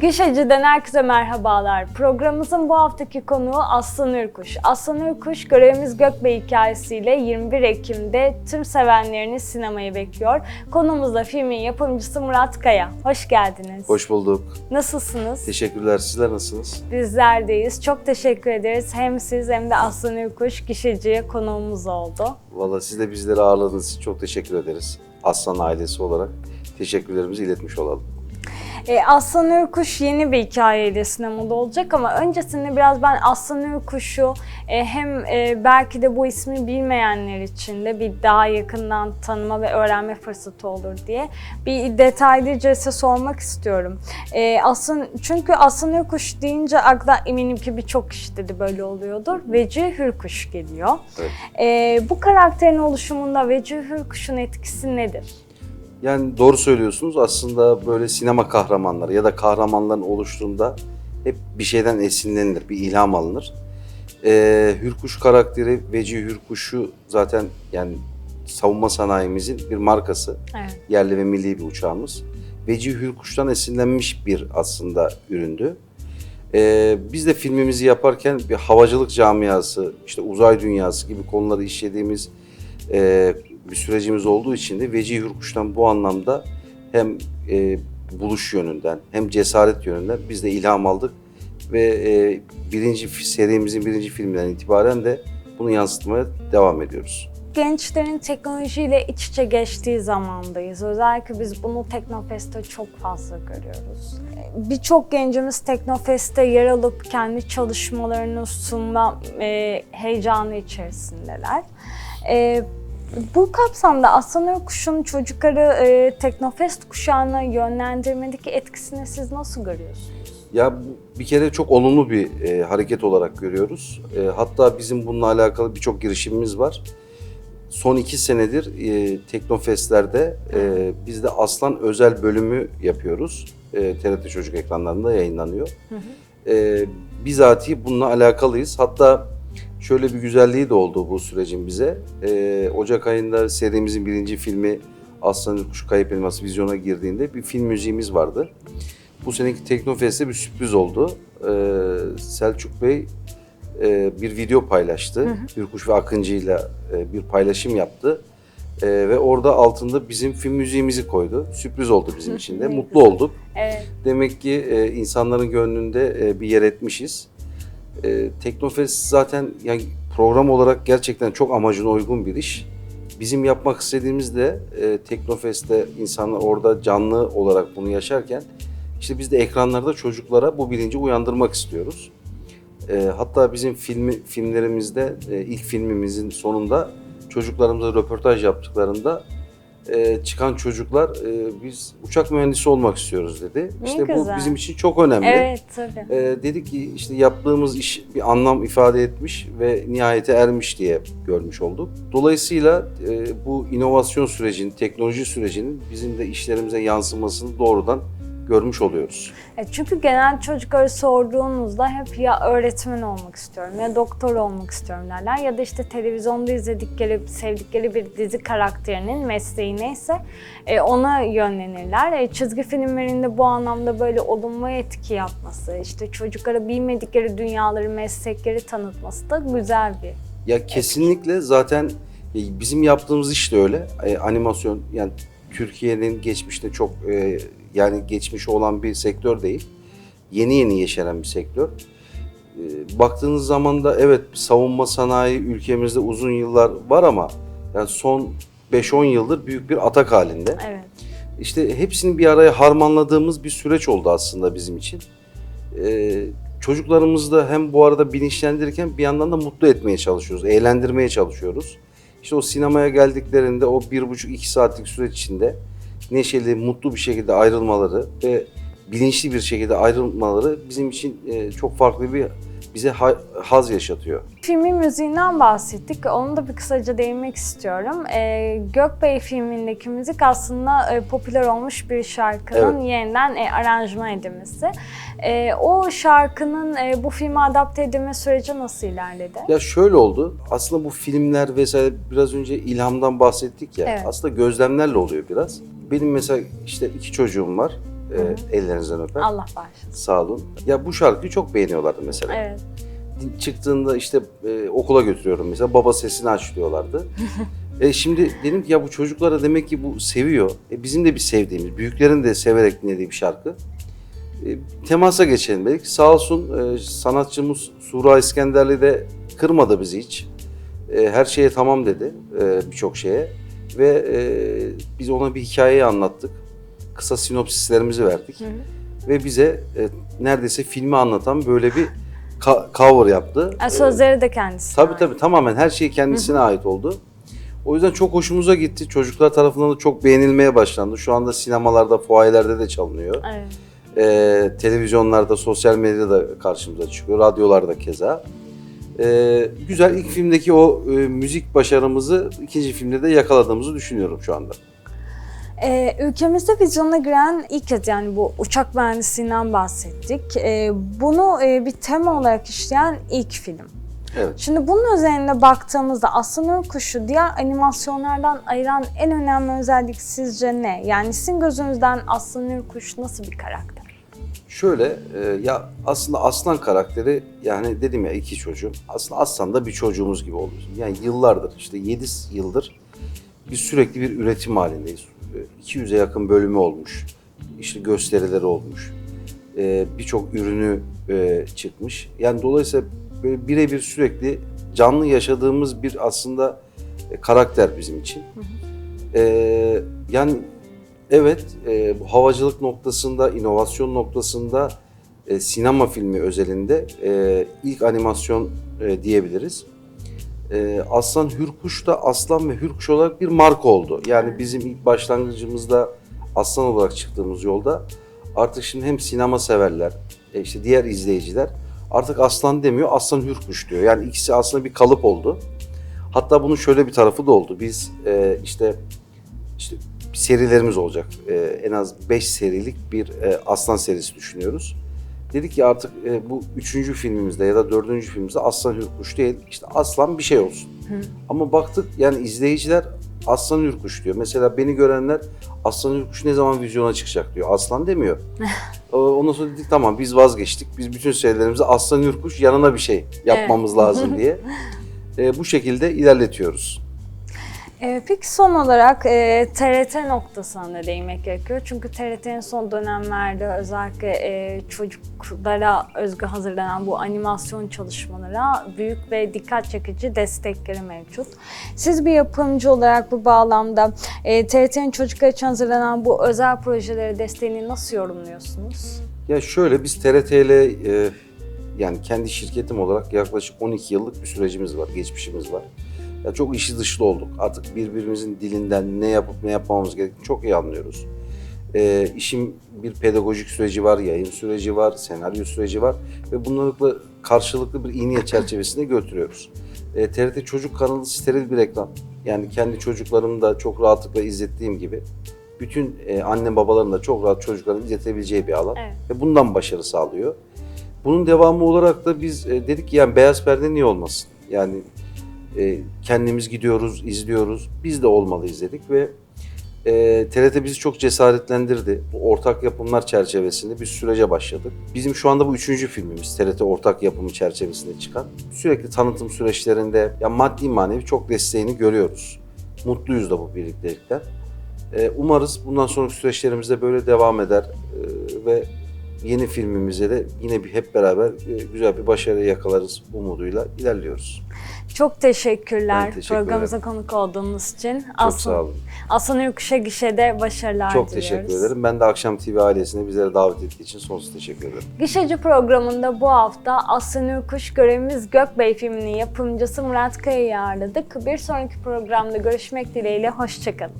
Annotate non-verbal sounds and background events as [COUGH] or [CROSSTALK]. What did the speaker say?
Gişeci'den herkese merhabalar. Programımızın bu haftaki konuğu Aslan Ürkuş. Aslan Ürkuş görevimiz Gökbey hikayesiyle 21 Ekim'de tüm sevenlerini sinemaya bekliyor. Konumuz da filmin yapımcısı Murat Kaya. Hoş geldiniz. Hoş bulduk. Nasılsınız? Teşekkürler. Sizler nasılsınız? Bizlerdeyiz. Çok teşekkür ederiz. Hem siz hem de Aslan Ürkuş Gişeci'ye konuğumuz oldu. Valla siz de bizleri ağırladığınız için çok teşekkür ederiz. Aslan ailesi olarak teşekkürlerimizi iletmiş olalım. E, Aslan Ürkuş yeni bir hikayeyle sinemada olacak ama öncesinde biraz ben Aslan Ürkuş'u e, hem e, belki de bu ismi bilmeyenler için de bir daha yakından tanıma ve öğrenme fırsatı olur diye bir detaylıca size sormak istiyorum. E, Aslan, çünkü Aslan Ürkuş deyince akla eminim ki birçok kişide de böyle oluyordur. Veci Hürkuş geliyor. Evet. E, bu karakterin oluşumunda Veci Hürkuş'un etkisi nedir? Yani doğru söylüyorsunuz. Aslında böyle sinema kahramanları ya da kahramanların oluştuğunda hep bir şeyden esinlenilir, bir ilham alınır. Ee, Hürkuş karakteri, Veci Hürkuş'u zaten yani savunma sanayimizin bir markası. Evet. yerli ve milli bir uçağımız. Veci Hürkuş'tan esinlenmiş bir aslında üründü. Ee, biz de filmimizi yaparken bir havacılık camiası, işte uzay dünyası gibi konuları işlediğimiz e, bir sürecimiz olduğu için de Veci Hürkuş'tan bu anlamda hem e, buluş yönünden hem cesaret yönünden biz de ilham aldık ve e, birinci serimizin birinci filminden itibaren de bunu yansıtmaya devam ediyoruz. gençlerin teknolojiyle iç içe geçtiği zamandayız. Özellikle biz bunu Teknofest'te çok fazla görüyoruz. Birçok gencimiz Teknofest'te yer alıp kendi çalışmalarını sunma e, heyecanı içerisindeler. E, bu kapsamda Aslan Ökuş'un çocukları e, Teknofest kuşağına yönlendirmedeki etkisini siz nasıl görüyorsunuz? Ya bir kere çok olumlu bir e, hareket olarak görüyoruz. E, hatta bizim bununla alakalı birçok girişimimiz var. Son iki senedir e, Teknofest'lerde e, biz de Aslan özel bölümü yapıyoruz. E, TRT Çocuk ekranlarında yayınlanıyor. E, bizatihi bununla alakalıyız. Hatta şöyle bir güzelliği de oldu bu sürecin bize. E, Ocak ayında serimizin birinci filmi Aslan Kuş Kayıp Elması vizyona girdiğinde bir film müziğimiz vardı. Bu seneki Teknofest'te bir sürpriz oldu. Ee, Selçuk Bey e, bir video paylaştı. Hürkuş ve Akıncı ile e, bir paylaşım yaptı. E, ve orada altında bizim film müziğimizi koydu. Sürpriz oldu bizim için de. Mutlu olduk. Evet. Demek ki e, insanların gönlünde e, bir yer etmişiz. E, Teknofest zaten yani program olarak gerçekten çok amacına uygun bir iş. Bizim yapmak istediğimiz de e, Teknofest'te insanlar orada canlı olarak bunu yaşarken işte biz de ekranlarda çocuklara bu bilinci uyandırmak istiyoruz. E, hatta bizim filmi filmlerimizde e, ilk filmimizin sonunda çocuklarımıza röportaj yaptıklarında e, çıkan çocuklar e, biz uçak mühendisi olmak istiyoruz dedi. Ne işte bu güzel. bizim için çok önemli. Evet tabii. E, dedik ki işte yaptığımız iş bir anlam ifade etmiş ve nihayete ermiş diye görmüş olduk. Dolayısıyla e, bu inovasyon sürecinin, teknoloji sürecinin bizim de işlerimize yansımasını doğrudan görmüş oluyoruz. E, Çünkü genel çocukları sorduğunuzda hep ya öğretmen olmak istiyorum ya doktor olmak istiyorum derler ya da işte televizyonda izledikleri, sevdikleri bir dizi karakterinin mesleği neyse e, ona yönlenirler. E, Çizgi filmlerinde bu anlamda böyle olumlu etki yapması, işte çocuklara bilmedikleri dünyaları, meslekleri tanıtması da güzel bir. Ya kesinlikle zaten e, bizim yaptığımız iş de öyle. Animasyon yani Türkiye'nin geçmişte çok e, yani geçmişi olan bir sektör değil. Yeni yeni yeşeren bir sektör. E, baktığınız zaman da evet savunma sanayi ülkemizde uzun yıllar var ama yani son 5-10 yıldır büyük bir atak halinde. Evet. İşte hepsini bir araya harmanladığımız bir süreç oldu aslında bizim için. Ee, çocuklarımızı da hem bu arada bilinçlendirirken bir yandan da mutlu etmeye çalışıyoruz, eğlendirmeye çalışıyoruz. İşte o sinemaya geldiklerinde o bir buçuk iki saatlik süreç içinde neşeli, mutlu bir şekilde ayrılmaları ve bilinçli bir şekilde ayrılmaları bizim için e, çok farklı bir bize ha- haz yaşatıyor. Filmin müziğinden bahsettik. Onu da bir kısaca değinmek istiyorum. Ee, Gökbey filmindeki müzik aslında e, popüler olmuş bir şarkının Evet. yeniden e, aranjman edilmesi. E, o şarkının e, bu filme adapte edilme süreci nasıl ilerledi? Ya şöyle oldu. Aslında bu filmler vesaire biraz önce ilhamdan bahsettik ya. Evet. Aslında gözlemlerle oluyor biraz. Benim mesela işte iki çocuğum var. E, ellerinizden öper. Allah bağışlasın. Sağ olun. Ya bu şarkıyı çok beğeniyorlardı mesela. Evet. Çıktığında işte e, okula götürüyorum mesela baba sesini aç diyorlardı. [LAUGHS] e, şimdi dedim ki ya bu çocuklara demek ki bu seviyor. E, bizim de bir sevdiğimiz, büyüklerin de severek dinlediği bir şarkı. E, temasa geçelim dedik. Sağ olsun e, sanatçımız Sura İskenderli de kırmadı bizi hiç. E, her şeye tamam dedi e, birçok şeye. Ve e, biz ona bir hikayeyi anlattık. Kısa sinopsislerimizi verdik. Ve bize e, neredeyse filmi anlatan böyle bir cover yaptı. Yani sözleri de kendisi. Tabii tabii tamamen her şey kendisine ait oldu. O yüzden çok hoşumuza gitti. Çocuklar tarafından da çok beğenilmeye başlandı. Şu anda sinemalarda, fuayelerde de çalınıyor. Evet. Ee, televizyonlarda, sosyal medyada da karşımıza çıkıyor. Radyolarda keza. Ee, güzel ilk filmdeki o e, müzik başarımızı ikinci filmde de yakaladığımızı düşünüyorum şu anda. Ee, ülkemizde vizyona giren ilk kez yani bu uçak mühendisliğinden bahsettik. Ee, bunu e, bir tema olarak işleyen ilk film. Evet. Şimdi bunun üzerine baktığımızda Aslan Kuşu diğer animasyonlardan ayıran en önemli özellik sizce ne? Yani sizin gözünüzden Aslan Kuş nasıl bir karakter? Şöyle e, ya aslında aslan karakteri yani dedim ya iki çocuğum. Aslında aslan da bir çocuğumuz gibi oluyor. Yani yıllardır işte 7 yıldır biz sürekli bir üretim halindeyiz. E, 200'e yakın bölümü olmuş. İşte gösterileri olmuş. E, Birçok ürünü e, çıkmış. Yani dolayısıyla böyle birebir sürekli canlı yaşadığımız bir aslında e, karakter bizim için. E, yani Evet, e, havacılık noktasında, inovasyon noktasında, e, sinema filmi özelinde e, ilk animasyon e, diyebiliriz. E, Aslan Hürkuş da Aslan ve Hürkuş olarak bir marka oldu. Yani bizim ilk başlangıcımızda Aslan olarak çıktığımız yolda artık şimdi hem sinema severler, e, işte diğer izleyiciler artık Aslan demiyor, Aslan Hürkuş diyor. Yani ikisi aslında bir kalıp oldu. Hatta bunun şöyle bir tarafı da oldu. Biz e, işte işte serilerimiz olacak. Ee, en az 5 serilik bir e, Aslan serisi düşünüyoruz. Dedik ki artık e, bu üçüncü filmimizde ya da dördüncü filmimizde Aslan Hürkuş değil, işte Aslan bir şey olsun. Ama baktık yani izleyiciler Aslan Hürkuş diyor. Mesela beni görenler Aslan Hürkuş ne zaman vizyona çıkacak diyor. Aslan demiyor. [LAUGHS] Ondan sonra dedik tamam biz vazgeçtik. Biz bütün serilerimizde Aslan Hürkuş yanına bir şey yapmamız lazım [LAUGHS] diye. Ee, bu şekilde ilerletiyoruz. Ee, peki son olarak e, TRT noktasına da değinmek gerekiyor. Çünkü TRT'nin son dönemlerde özellikle e, çocuklara özgü hazırlanan bu animasyon çalışmalara büyük ve dikkat çekici destekleri mevcut. Siz bir yapımcı olarak bu bağlamda e, TRT'nin çocuklar için hazırlanan bu özel projeleri desteğini nasıl yorumluyorsunuz? Ya şöyle biz TRT ile e, yani kendi şirketim olarak yaklaşık 12 yıllık bir sürecimiz var, geçmişimiz var. Ya çok işi dışlı olduk. Artık birbirimizin dilinden ne yapıp ne yapmamamız gerektiğini çok iyi anlıyoruz. E, işin bir pedagojik süreci var, yayın süreci var, senaryo süreci var ve bunlarla karşılıklı bir iyi niyet çerçevesinde götürüyoruz. E, TRT Çocuk kanalı steril bir ekran. Yani kendi çocuklarımı da çok rahatlıkla izlettiğim gibi bütün e, anne babaların da çok rahat çocuklarını izletebileceği bir alan. Evet. Ve bundan başarı sağlıyor. Bunun devamı olarak da biz e, dedik ki yani beyaz perde niye olmasın? Yani e, kendimiz gidiyoruz, izliyoruz. Biz de olmalıyız dedik ve e, TRT bizi çok cesaretlendirdi. Bu ortak yapımlar çerçevesinde bir sürece başladık. Bizim şu anda bu üçüncü filmimiz TRT ortak yapımı çerçevesinde çıkan. Sürekli tanıtım süreçlerinde ya maddi manevi çok desteğini görüyoruz. Mutluyuz da bu birliktelikten. E, umarız bundan sonraki süreçlerimizde böyle devam eder e, ve yeni filmimize de yine bir hep beraber e, güzel bir başarı yakalarız umuduyla ilerliyoruz. Çok teşekkürler teşekkür programımıza konuk olduğunuz için. Çok sağ olun. Aslan Yokuş'a gişede başarılar Çok diliyoruz. teşekkür ederim. Ben de Akşam TV ailesine bizlere davet ettiği için sonsuz teşekkür ederim. Gişeci programında bu hafta Aslan Ürkuş görevimiz Gökbey filminin yapımcısı Murat Kaya'yı ağırladık. Bir sonraki programda görüşmek dileğiyle, hoşçakalın.